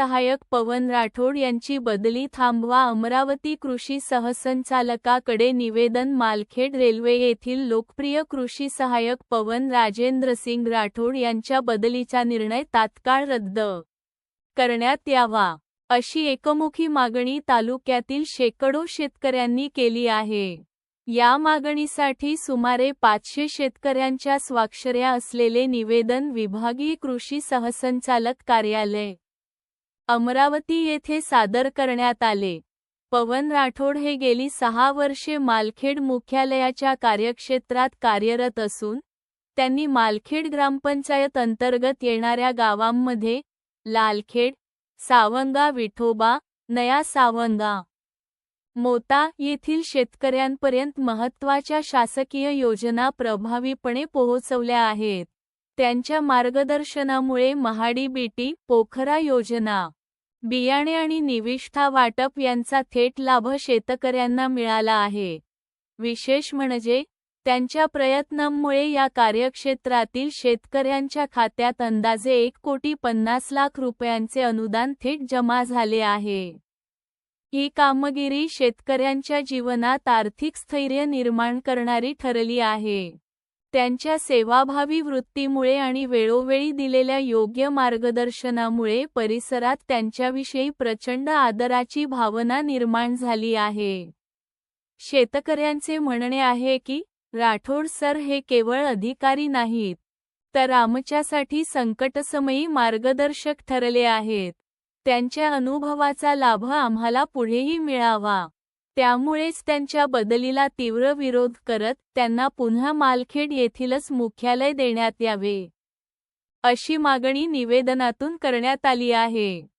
सहाय्यक पवन राठोड यांची बदली थांबवा अमरावती कृषी सहसंचालकाकडे निवेदन मालखेड रेल्वे येथील लोकप्रिय कृषी सहाय्यक पवन राजेंद्रसिंग राठोड यांच्या बदलीचा निर्णय तात्काळ रद्द करण्यात यावा अशी एकमुखी मागणी तालुक्यातील शेकडो शेतकऱ्यांनी केली आहे. या मागणीसाठी सुमारे पाचशे शेतकऱ्यांच्या स्वाक्षऱ्या असलेले निवेदन विभागीय कृषी सहसंचालक कार्यालय अमरावती येथे सादर करण्यात आले. पवन राठोड हे गेली सहा वर्षे मालखेड मुख्यालयाच्या कार्यक्षेत्रात कार्यरत असून त्यांनी मालखेड ग्रामपंचायत अंतर्गत येणाऱ्या गावांमध्ये लालखेड सावंगा विठोबा नया सावंगा मोता येथील शेतकऱ्यांपर्यंत महत्त्वाच्या शासकीय योजना प्रभावीपणे पोहोचवल्या आहेत. त्यांच्या मार्गदर्शनामुळे महाडी बीटी पोखरा योजना बियाणे आणि निविष्ठा वाटप यांचा थेट लाभ शेतकऱ्यांना मिळाला आहे. विशेष म्हणजे त्यांच्या प्रयत्नांमुळे या कार्यक्षेत्रातील शेतकऱ्यांच्या खात्यात अंदाजे एक कोटी पन्नास लाख रुपयांचे अनुदान थेट जमा झाले आहे. ही कामगिरी शेतकऱ्यांच्या जीवनात आर्थिक स्थैर्य निर्माण करणारी ठरली आहे. त्यांच्या सेवाभावी वृत्तीमुळे आणि वेळोवेळी दिलेल्या योग्य मार्गदर्शनामुळे परिसरात त्यांच्याविषयी प्रचंड आदराची भावना निर्माण झाली आहे. शेतकऱ्यांचे म्हणणे आहे की राठोड सर हे केवळ अधिकारी नाहीत तर आमच्यासाठी संकटसमयी मार्गदर्शक ठरले आहेत. त्यांच्या अनुभवाचा लाभ आम्हाला पुढेही मिळावा. त्यामुळेच त्यांच्या बदलीला तीव्र विरोध करत त्यांना पुन्हा मालखेड येथीलच मुख्यालय देण्यात यावे. अशी मागणी निवेदनातून करण्यात आली आहे.